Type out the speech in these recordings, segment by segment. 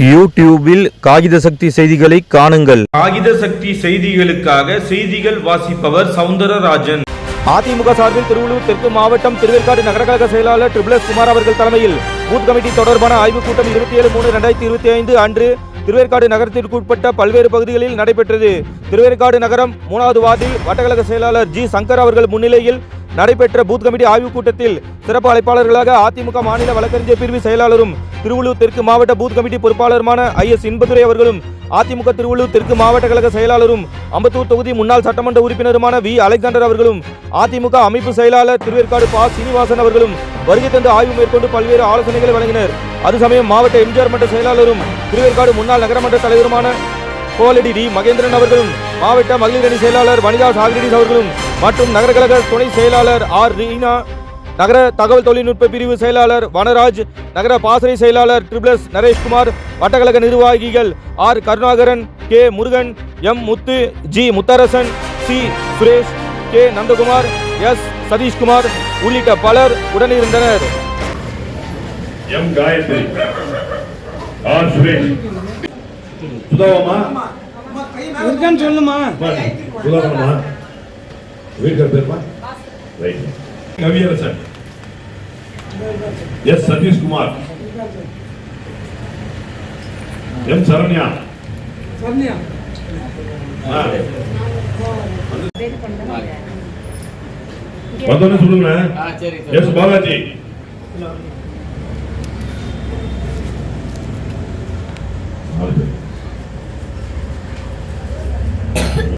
யூடியூபில் காகித சக்தி செய்திகளை காணுங்கள். காகித சக்தி செய்திகளுக்காக செய்திகள் வாசிப்பவர் சவுந்தரராஜன். அதிமுக சார்பில் திருவள்ளூர் தெற்கு மாவட்டம் திருவேற்காடு நகர கழக செயலாளர் ட்ரிபிள் எஸ் குமார் அவர்கள் தலைமையில் பூத் கமிட்டி தொடர்பான ஆய்வுக் கூட்டம் இருபத்தி ஏழு மூணு ரெண்டாயிரத்தி இருபத்தி ஐந்து அன்று திருவேற்காடு நகரத்திற்குட்பட்ட பல்வேறு பகுதிகளில் நடைபெற்றது. திருவேற்காடு நகரம் மூணாவது வார்டில் வட்டக்கழக செயலாளர் ஜி சங்கர் அவர்கள் முன்னிலையில் நடைபெற்ற பூத் கமிட்டி ஆய்வுக் கூட்டத்தில் சிறப்பு அழைப்பாளர்களாக அதிமுக மாநில வழக்கறிஞர் பிரிவு செயலாளரும் திருவள்ளூர் தெற்கு மாவட்ட பூத் கமிட்டி பொறுப்பாளருமான ஐ எஸ் இன்பதுரை அவர்களும் அதிமுக திருவள்ளூர் தெற்கு மாவட்ட கழக செயலாளரும் அம்பத்தூர் தொகுதி முன்னாள் சட்டமன்ற உறுப்பினருமான வி. அலெக்சாண்டர் அவர்களும் அதிமுக அமைப்பு செயலாளர் திருவேற்காடு பா. சீனிவாசன் அவர்களும் வருகை தந்து ஆய்வு மேற்கொண்டு பல்வேறு ஆலோசனைகளை வழங்கினர். அது சமயம் மாவட்ட எம்ஜிஆர் மன்ற செயலாளரும் திருவேற்காடு முன்னாள் நகரமன்ற தலைவருமான கோலடி டி. மகேந்திரன் அவர்களும் மாவட்ட மகளிர் அணி செயலாளர் வனிதா சாகிரிடிஸ் அவர்களும் மற்றும் நகர கழக துணை செயலாளர் ஆர் ரீனா நகர தகவல் தொழில்நுட்ப பிரிவு செயலாளர் வனராஜ் நகர பாசறை செயலாளர் ட்ரிபிளஸ் நரேஷ்குமார் வட்டக்கழக நிர்வாகிகள் R Karunakaran K Murugan M Muthu G Mutharasan C Suresh K Nandakumar S Sathishkumar உள்ளிட்ட பலர் உடனிருந்தனர் எம் காயத்ரி ஆர் சுரேஷ் சொல்லுமா வீட்டு பேருமா? Right Kaviyarasan. S Sathishkumar. M Saranya. Saranya. சொல்லுங்க எஸ் பாலாஜி.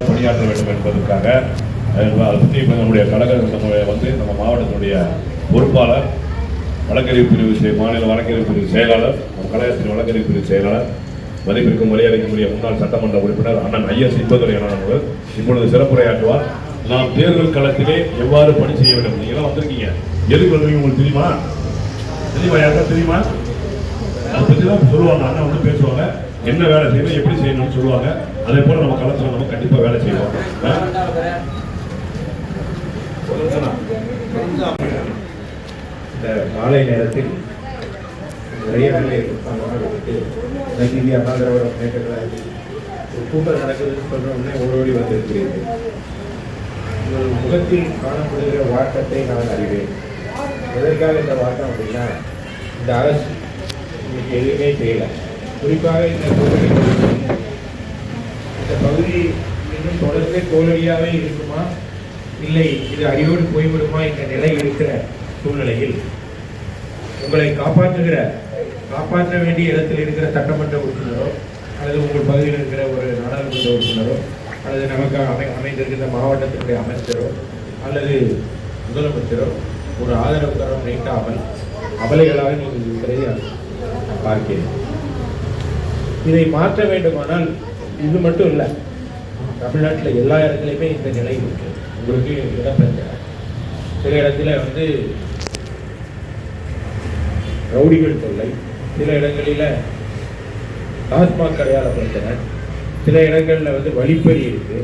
பணியாற்ற வேண்டும் என்பதற்காக அதை பற்றி இப்போ நம்முடைய கழக நம்முடைய வந்து நம்ம மாவட்டத்தினுடைய பொறுப்பாளர் வழக்கறிவு பிரிவு மாநில வழக்கறிவு பிரிவு செயலாளர் நம்ம கழகத்தின் வழக்கறிவு பிரிவு செயலாளர் மதிப்பிற்கும் மரியாதைக்குரிய முன்னாள் சட்டமன்ற உறுப்பினர் அண்ணன் ஐஎஸ் இன்பதுரை அண்ணன் அவர்கள் இப்பொழுது சிறப்புரையாற்றுவார். நாம் தேர்தல் களத்திலே எவ்வாறு பணி செய்ய வேண்டும்? நீங்களாம் வந்திருக்கீங்க. எதுக்கு வந்தீங்க உங்களுக்கு தெரியுமா? தெரியுமா? யாருக்கா தெரியுமா? அதை பற்றி தான் சொல்லுவாங்க. அண்ணா வந்து பேசுவாங்க. என்ன வேலை செய்யணும் எப்படி செய்யணும்னு சொல்லுவாங்க. அதே போல் நம்ம களத்தில் நம்ம கண்டிப்பாக வேலை செய்வோம். ஆ? இந்த மாலை நேரத்தில் நிறைய வேலை விட்டு நகிரி அண்ணாதிராவிட ஒரு கூட்டம் நடக்குதுன்னு சொல்கிற உடனே ஓடோடி வந்திருக்கிறீர்கள். உங்கள் முகத்தில் காணப்படுகிற வாட்டத்தை நான் அறிவேன். எதற்காக இந்த வாட்டம் அப்படின்னா இந்த அரசு இன்னைக்கு எதுவுமே செய்யலை. குறிப்பாக இந்த பகுதி இந்த பகுதி இன்னும் தொடர்ந்து தோல்வியாகவே இருக்குமா? இல்லை இது அடியோடு போய்விடுமா என்ற நிலை இருக்கிற சூழ்நிலையில் உங்களை காப்பாற்றுகிற காப்பாற்ற வேண்டிய இடத்தில் இருக்கிற சட்டமன்ற உறுப்பினரோ அல்லது உங்கள் பகுதியில் இருக்கிற ஒரு நாடாளுமன்ற உறுப்பினரோ அல்லது நமக்கு அமை அமைந்திருக்கிற மாவட்டத்தினுடைய அமைச்சரோ அல்லது முதலமைச்சரோ ஒரு ஆதரவு தரம் நீட்டாமல் அபலைகளாக நீங்கள் இருக்கிறதை நான் பார்க்கிறேன். இதை மாற்ற வேண்டுமானால் இது மட்டும் இல்லை. தமிழ்நாட்டில் எல்லா இடத்துலையுமே இந்த நிலை இருக்குது உங்களுக்கு இடம் பிரச்சனை சில இடத்துல வந்து ரவுடிகள் தொல்லை சில இடங்களில் டாஸ்மாக் கடையாள பிரச்சனை சில இடங்களில் வந்து வழிப்பறி இருக்கு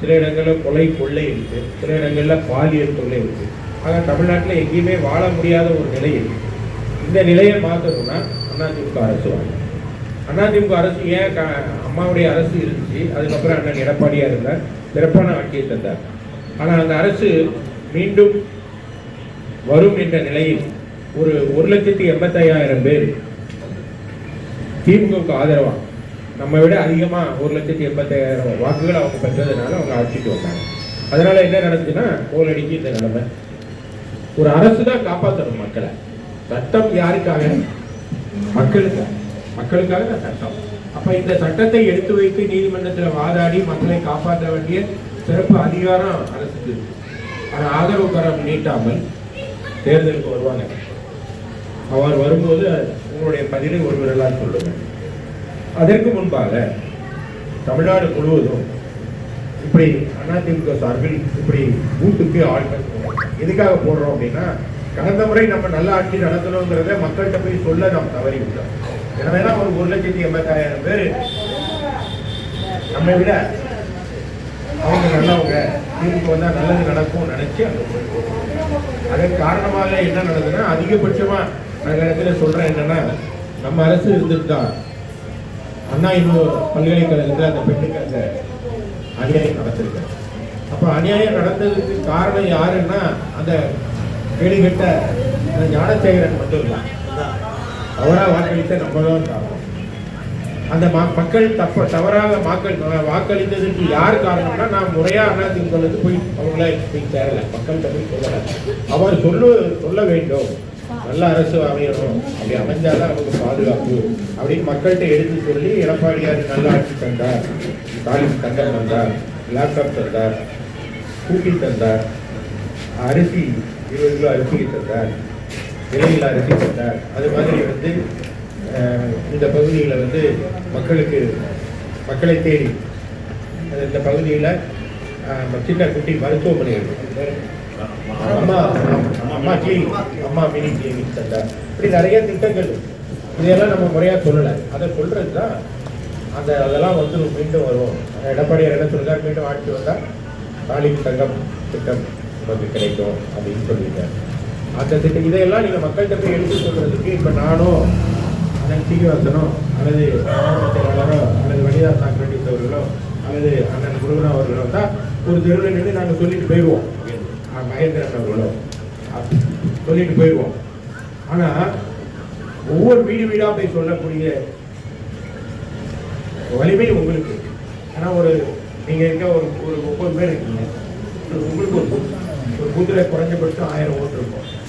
சில இடங்களில் கொலை கொள்ளை இருக்குது சில இடங்களில் பாலியல் தொல்லை இருக்குது ஆக தமிழ்நாட்டில் எங்கேயுமே வாழ முடியாத ஒரு நிலை இருக்கு. இந்த நிலையை மாற்றணும்னா அதிமுக அரசு வாங்க அதிமுக அரசு ஏன் க- அம்மாவுடைய அரசு இருந்துச்சு அதுக்கப்புறம் அண்ணன் எடப்பாடியாக இருந்தார் சிறப்பான ஆட்சியை தந்தார். ஆனால் அந்த அரசு மீண்டும் வரும் என்ற நிலையில் ஒரு ஒரு லட்சத்தி எண்பத்தையாயிரம் பேர் திமுகவுக்கு ஆதரவா நம்ம விட அதிகமா ஒரு லட்சத்தி எண்பத்தாயிரம் வாக்குகள் அவங்க பெற்றதுனால அவங்க ஆட்சிக்கு வந்தாங்க. அதனால என்ன நடந்துச்சுன்னா கோலடிக்கு இந்த நிலைமை. ஒரு அரசு தான் காப்பாற்றணும் மக்களை. சட்டம் யாருக்காக? மக்களுக்காக. மக்களுக்காக தான் சட்டம். அப்ப இந்த சட்டத்தை எடுத்து வைத்து நீதிமன்றத்தில் வாதாடி மக்களை காப்பாற்ற வேண்டிய சிறப்பு அதிகாரம் இருக்கு. ஆனால் ஆதரவு கரம் நீட்டாமல் தேர்தலுக்கு வருவாங்க. அவர் வரும்போது உங்களுடைய பதிலை ஒரு விரலால் சொல்லுங்கள். அதற்கு முன்பாக தமிழ்நாடு முழுவதும் இப்படி அதிமுக சார்பில் இப்படி வீட்டுக்கு ஆட்கள் எதுக்காக போடுறோம் அப்படின்னா கடந்த முறை நம்ம நல்ல ஆட்சி நடத்தணுங்கிறத மக்கள்கிட்ட போய் சொல்ல நாம் தவறி விட்டோம் எனவே தான் ஒரு ஒரு லட்சத்தி எண்பத்தாயிரம் பேர் நம்மை விட அவங்க நல்லவங்க. தீர்ப்பு வந்தா நல்லது நடக்கும் நினைச்சு அங்க போய் அதன் காரணமாக என்ன நடந்ததுன்னா அதிகபட்சமா நான் இடத்துல சொல்றேன் என்னன்னா நம்ம அரசு இருந்துட்டு தான் அண்ணா இன்னொரு பல்கலைக்கழகத்தில் அந்த பெண்ணுக்கு அந்த அநியாயம் நடந்திருக்கு. அப்போ அநியாயம் நடந்ததுக்கு காரணம் யாருன்னா அந்த கேடுகட்ட அந்த ஞானசேகரன் மட்டும் இல்லை அவராக வாக்களித்த நம்ம தான். காரணம் அந்த மக்கள் தப்ப தவறாக மக்கள் வாக்களித்ததற்கு யார் காரணம்னா நான் முறையா அண்ணா திமுக போய் அவங்கள போய் சேரல. மக்கள்கிட்ட போய் சொல்லல. அவர் சொல்லு சொல்ல வேண்டும். நல்ல அரசு அமையணும். அப்படி அமைஞ்சாதான் நமக்கு பாதுகாப்பு. அப்படின்னு மக்கள்கிட்ட எடுத்து சொல்லி எடப்பாடியார் நல்ல ஆட்சி தந்தார். ஸ்டாலின் தங்கம் தந்தார். லேப்டாப் தந்தார். கூட்டி தந்தார். அரிசி இருபது கிலோ அரிசி தந்தார். விலையில் அரிசி தந்தார். அது மாதிரி வந்து இந்த பகுதியில் வந்து மக்களுக்கு மக்களை தேடி இந்த பகுதியில் சின்ன குட்டி மருத்துவமனை அம்மா அம்மா கிளினிக் அம்மா மினி கிளினிக் சென்டர் இப்படி நிறைய திட்டங்கள் இதையெல்லாம் நம்ம முறையாக சொல்லலை. அதை சொல்கிறது தான் அந்த அதெல்லாம் வந்து மீண்டும் வரும் எடப்பாடியார் என்ன சொல்கிறார் மீண்டும் ஆட்சி வந்தால் தாலிம் தங்கம் திட்டம் நமக்கு கிடைக்கும் அப்படின்னு சொல்லியிருக்காரு அந்த திட்டம் இதையெல்லாம் நீங்கள் மக்கள்கிட்ட போய் எடுத்து சொல்றதுக்கு இப்போ நானும் அதன் சீனிவாசனோ அல்லது மாவட்ட செயலாளரோ அல்லது வனிதா சாக்ரட்டிஸ் அவர்களோ அல்லது அண்ணன் முருகன் அவர்களோ தான் ஒரு தெருவில் நின்று நாங்கள் சொல்லிட்டு போயிடுவோம். மகேந்திரன் அவர்களோ சொல்லிட்டு போயிடுவோம். ஆனால் ஒவ்வொரு வீடு வீடாக போய் சொல்லக்கூடிய வலிமை உங்களுக்கு. இருக்கு. ஆனா ஒரு நீங்க இருக்க ஒரு ஒரு முப்பது பேர் இருக்கீங்க. உங்களுக்கு ஒரு பூத்- ஒரு பூத்துல குறைஞ்சபட்சம் ஆயிரம் ஓட்டு இருக்கும்.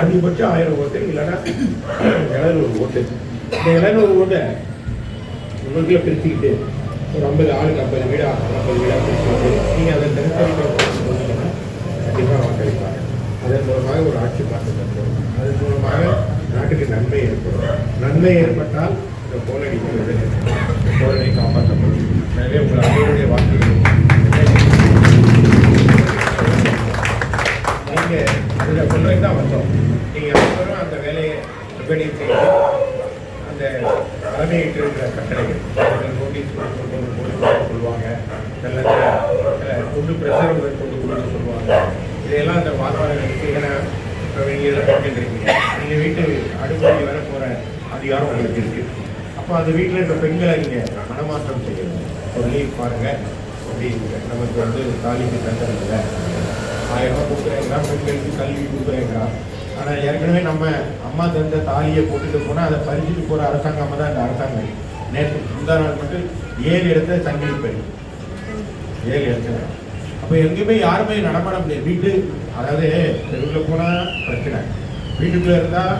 அதிகபட்சம் ஆயிரம் ஓட்டு இல்லைன்னா இளநூறு ஓட்டு. இந்த இளநூறு ஓட்டை உங்களுக்குள்ள பிரிச்சுக்கிட்டு ஒரு ஐம்பது ஆளுக்கு ஐம்பது வீடா ஐம்பது வீடா பிரிச்சுக்கிட்டு நீங்கள் அதை தனித்தனி கண்டிப்பாக கண்டிப்பா வாக்களிப்பாங்க அதன் மூலமாக ஒரு ஆட்சி மாற்றம் ஏற்படும். அதன் மூலமாக நாட்டுக்கு நன்மை ஏற்படும். நன்மை ஏற்பட்டால் இந்த போலடிக்கிறது போலனை காப்பாற்றப்படும் எனவே உங்கள் அனைவருடைய வாக்குகள் நீங்க இதை சொல்றதுக்கு தான் வந்தோம் நீங்க அனைவரும் அந்த வேலையை எப்படி செய்து அந்த தலைமையிட்டு இருக்கிற கட்டளைகள் நோட்டீஸ் கொண்டு கொண்டு கொடுக்க சொல்லுவாங்க நல்ல கொண்டு பிரசாரம் கொண்டு கொடுக்க சொல்லுவாங்க எல்லாம் அந்த வாக்காளர்களுக்கு ஏன்னா இப்போ நீங்கள் இருக்கின்றீங்க நீங்கள் வீட்டு அடுப்படி வர போகிற அதிகாரம் உங்களுக்கு இருக்கு. அப்போ அந்த வீட்டில் இருக்க பெண்களை நீங்கள் மனமாற்றம் செய்யணும். ஒரு லீவ் பாருங்கள் அப்படி நமக்கு வந்து தாலிக்கு தந்துடுங்க ஆயிரம் ரூபாய் கொடுக்குறேங்கிறா பெண்களுக்கு கல்வி கொடுக்குறேங்கிறா ஆனால் ஏற்கனவே நம்ம அம்மா தந்த தாலியை போட்டுட்டு போனால் அதை பறிச்சுட்டு போகிற அரசாங்கமா தான் இந்த அரசாங்கம். நேற்று முந்தா நாள் மட்டும் ஏழு இடத்துல தங்கி பெண் ஏழு இடத்துல. அப்போ எங்கேயுமே யாருமே நடமாட முடியாது வீட்டு அதாவது தெருவில் போனால் பிரச்சனை. வீட்டுக்குள்ளே இருந்தால்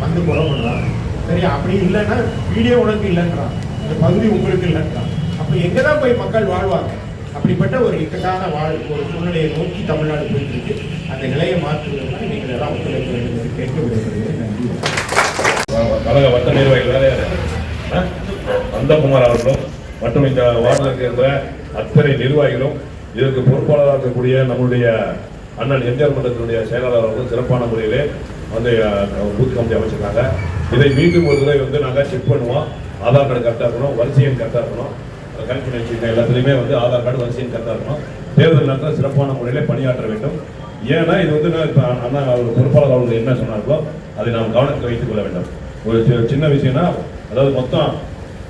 வந்து கொலை பண்ணுறான் சரி அப்படி இல்லைன்னா வீடியோ உனக்கு இல்லைன்றான். இந்த பகுதி உங்களுக்கு இல்லைன்றான். அப்போ எங்கே தான் போய் மக்கள் வாழ்வாங்க? அப்படிப்பட்ட ஒரு இக்கட்டான வாழ் ஒரு சூழ்நிலையை நோக்கி தமிழ்நாடு போயிட்டு இருக்கு அந்த நிலையை மாற்றுவதற்கு நீங்கள் எல்லாம் ஒத்துழைக்க வேண்டும் என்று கேட்க விரும்புகிறேன் நன்றி. கழக வட்ட நிர்வாகிகள் வேற நந்தகுமார் அவர்களும் மற்றும் இந்த வார்டில் இருக்கின்ற அத்தனை நிர்வாகிகளும் இதற்கு பொறுப்பாளராக இருக்கக்கூடிய நம்முடைய அண்ணன் எம்ஜிஆர் மன்றத்தினுடைய செயலாளர் அவர்கள் சிறப்பான முறையிலே வந்து பூத் கமிட்டி அமைச்சிருக்காங்க. இதை மீண்டும் ஒரு தடவை வந்து நாங்கள் செக் பண்ணுவோம். ஆதார் கார்டு கரெக்டாக இருக்கணும் வரிசையும் கரெக்டாக இருக்கணும். கனெக்ஷன் வச்சுருக்க எல்லாத்துலேயுமே வந்து ஆதார் கார்டு வரிசையும் கரெக்டாக இருக்கணும். தேர்தல் நேரத்தில் சிறப்பான முறையில் பணியாற்ற வேண்டும். ஏன்னா இது வந்து நான் இப்ப அண்ணா அவர் பொறுப்பாளர் அவர்கள் என்ன சொன்னார்களோ அதை நாம் கவனத்தில் வைத்துக் கொள்ள வேண்டும். ஒரு சி- சின்ன விஷயம்னா அதாவது மொத்தம்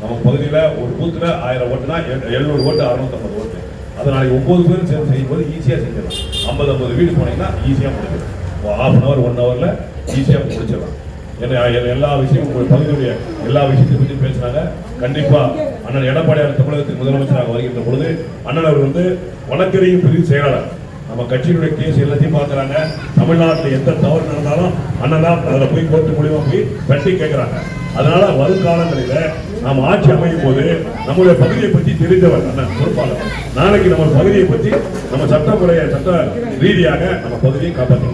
நம்ம பகுதியில் ஒரு பூத்தில் ஆயிரம் ஓட்டுனா எழுநூறு ஓட்டு அறுநூத்தம்பது ஓட்டு. அதை நாளைக்கு ஒன்பது பேரும் சேர்ந்து செய்யும்போது ஈஸியாக செஞ்சிடலாம். ஐம்பது ஐம்பது வீடு போனீங்கன்னா ஈஸியாக முடிச்சிடலாம் ஹாஃப் அன் ஹவர் ஒன் ஹவரில் ஈஸியாக முடிச்சிடலாம். ஏன்னா எல்லா விஷயமும் உங்கள் பகுதியுடைய எல்லா விஷயத்தை பற்றி பேசுனாங்க. கண்டிப்பாக அண்ணன் எடப்பாடியார் தமிழகத்தின் முதலமைச்சராக வருகின்ற பொழுது அண்ணன் அவர் வந்து வழக்கறியும் பிரிவு செயலாளர். நம்ம கட்சியினுடைய கேஸ் எல்லாத்தையும் பார்க்குறாங்க. தமிழ்நாட்டில் எந்த தவறு நடந்தாலும் அண்ணன் தான் அதில் போய் கோர்ட்டு மூலியமாக போய் கட்டி கேட்குறாங்க அதனால வருங்காலங்களில் நாம் ஆட்சி அமையும் போது நம்முடைய பகுதியை பற்றி தெரிந்தவர் அண்ணன் பொறுப்பாளர். நாளைக்கு நம்ம பகுதியை பற்றி நம்ம சட்டமுறைய சட்ட ரீதியாக நம்ம பகுதியை காப்பாற்றி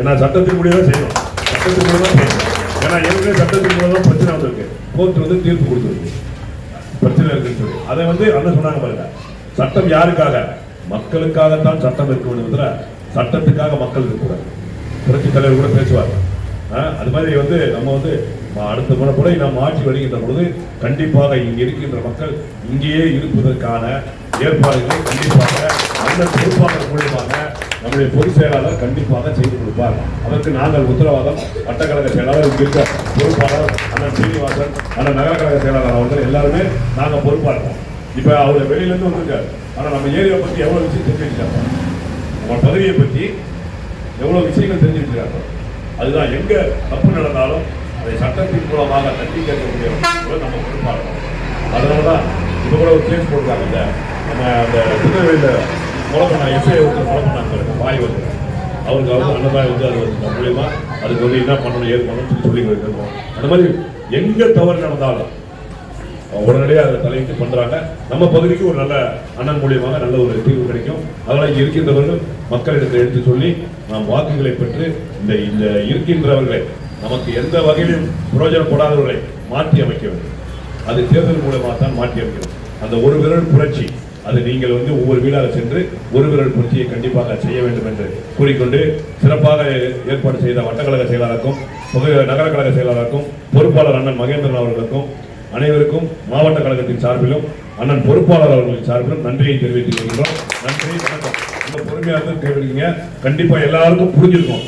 ஏன்னா சட்டத்தின் முடிவு செய்யணும். சட்டத்தின் முடிவு தான் செய்யணும். ஏன்னா ஏற்கனவே சட்டத்தின் மூலம் தான் பிரச்சனை வந்திருக்கு. கோர்ட் வந்து தீர்ப்பு கொடுத்துருக்கு. பிரச்சனை இருக்குன்னு சொல்லி. அதை வந்து அண்ணன் சொன்னாங்க பாருங்க. சட்டம் யாருக்காக? மக்களுக்காகத்தான் சட்டம் இருக்க வேண்டும் சட்டத்துக்காக மக்கள் இருக்கக்கூடாது. புரட்சி தலைவர் கூட பேசுவார். அது மாதிரி வந்து நம்ம வந்து அடுத்த முறை கூட நாம் ஆட்சி வருகின்ற பொழுது கண்டிப்பாக இங்கே இருக்கின்ற மக்கள் இங்கேயே இருப்பதற்கான ஏற்பாடுகளை கண்டிப்பாக அந்த பொறுப்பாளர் மூலியமாக நம்முடைய பொதுச் செயலாளர் கண்டிப்பாக செய்து கொடுப்பார். அதற்கு நாங்கள் உத்தரவாதம். வட்டக்கழக செயலாளர் இங்கே இருக்க பொறுப்பாளர் அண்ணன் சீனிவாசன் அண்ணன் நகர கழக செயலாளர் அவர்கள் எல்லாருமே நாங்கள் பொறுப்பா இருக்கோம் இப்போ அவர் வெளியிலேருந்து வந்திருக்காரு. ஆனால் நம்ம ஏரியாவை பற்றி எவ்வளோ விஷயம் தெரிஞ்சு நம்ம பதவியை பற்றி எவ்வளோ விஷயங்கள் தெரிஞ்சு வச்சிருக்காங்க அதுதான் எங்கே தப்பு நடந்தாலும் அதை சட்டத்தின் மூலமாக தட்டி கேட்கக்கூடிய நம்ம பொறுப்பா அதனால தான் இப்போ கூட ஒரு கேஸ் போட்டுருக்காங்க இந்த நம்ம அந்த திருநெல்வேலியில் கொலை பண்ண எஸ்ஐ ஒருத்தர் கொலை பண்ணாங்க பாய் வந்து அவருக்கு வந்து அந்த மாதிரி வந்து அது வந்து மூலியமாக அதுக்கு வந்து என்ன பண்ணணும் ஏது பண்ணணும் சொல்லி இருக்கோம் அந்த மாதிரி எங்கே தவறு நடந்தாலும் உடனடியாக அதை தலையிட்டு பண்ணுறாங்க நம்ம பகுதிக்கு ஒரு நல்ல அண்ணன் மூலியமாக நல்ல ஒரு தீர்வு கிடைக்கும். அதனால் இங்கே இருக்கின்றவர்கள் மக்களிடத்தில் எடுத்து சொல்லி நாம் வாக்குகளை பெற்று இந்த இந்த இருக்கின்றவர்களை நமக்கு எந்த வகையிலும் பிரயோஜனப்படாதவர்களை மாற்றி அமைக்க வேண்டும். அது தேர்தல் மூலமாக தான் மாற்றி அமைக்கணும். அந்த ஒரு விரல் புரட்சி அது நீங்கள் வந்து ஒவ்வொரு வீடாக சென்று ஒரு விரல் புரட்சியை கண்டிப்பாக செய்ய வேண்டும் என்று கூறிக்கொண்டு சிறப்பாக ஏற்பாடு செய்த வட்டக்கழக செயலாளருக்கும் புகை- நகர கழக செயலாளருக்கும் பொறுப்பாளர் அண்ணன் மகேந்திரன் அவர்களுக்கும் அனைவருக்கும் மாவட்ட கழகத்தின் சார்பிலும் அண்ணன் பொறுப்பாளர் அவர்களின் சார்பிலும் நன்றியை தெரிவித்துக் கொள்கிறோம் நன்றி வணக்கம். ரொம்ப பொறுமையாக தான் கேட்குறீங்க கண்டிப்பா எல்லாருக்கும் புரிஞ்சிருக்கும்.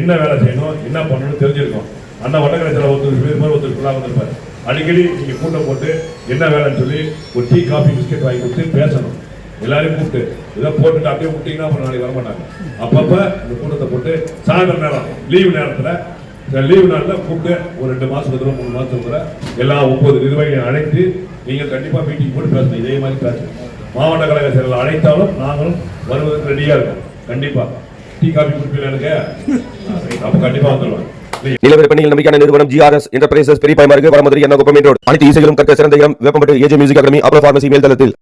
என்ன வேலை செய்யணும் என்ன பண்ணணும்னு தெரிஞ்சிருக்கும். அண்ணன் வட்டக்கலைச்சல ஒருத்தர் இருப்பார் ஒருத்தர் ஃபுல்லாக வந்திருப்பார். அடிக்கடி நீங்கள் கூட்டம் போட்டு என்ன வேலைன்னு சொல்லி ஒரு டீ காஃபி பிஸ்கெட் வாங்கி கொடுத்து பேசணும். எல்லாரையும் கூப்பிட்டு இதை போட்டுட்டு அப்படியே விட்டீங்கன்னா அப்புறம் நாளைக்கு வர மாட்டாங்க அப்பப்போ இந்த கூட்டத்தை போட்டு சாயந்தரம் நேரம் லீவு நேரத்தில் லீவு நாளில் கூப்பிட்டு ஒரு ரெண்டு மாசத்துக்கு தூரம் மூணு மாசத்துக்கு தூரம் எல்லா ஒன்பது நிர்வாகிகளை அழைத்து நீங்கள் கண்டிப்பாக மீட்டிங் போட்டு பேசணும். இதே மாதிரி பேசணும். மாவட்ட கழக செயலர் அழைத்தாலும் நாங்களும் வருவதற்கு ரெடியாக இருக்கோம். கண்டிப்பாக டீ காஃபி குடிப்பீங்க எனக்கு? அப்ப கண்டிப்பா வந்துடுவாங்க பணியில் நம்பிக்கையான நிறுவனம் ஜிஆர்எஸ் என்டர்பிரைசஸ் பெரிய பயமாருக்கு வரமதுரை என்ன ரோடு. அனைத்து இசைகளும் கற்க சிறந்த இடம் வேப்பம்பட்டு ஏஜே மியூசிக் அகாடமி அப்ரோ பார்மசி மேல்தளத்தில்.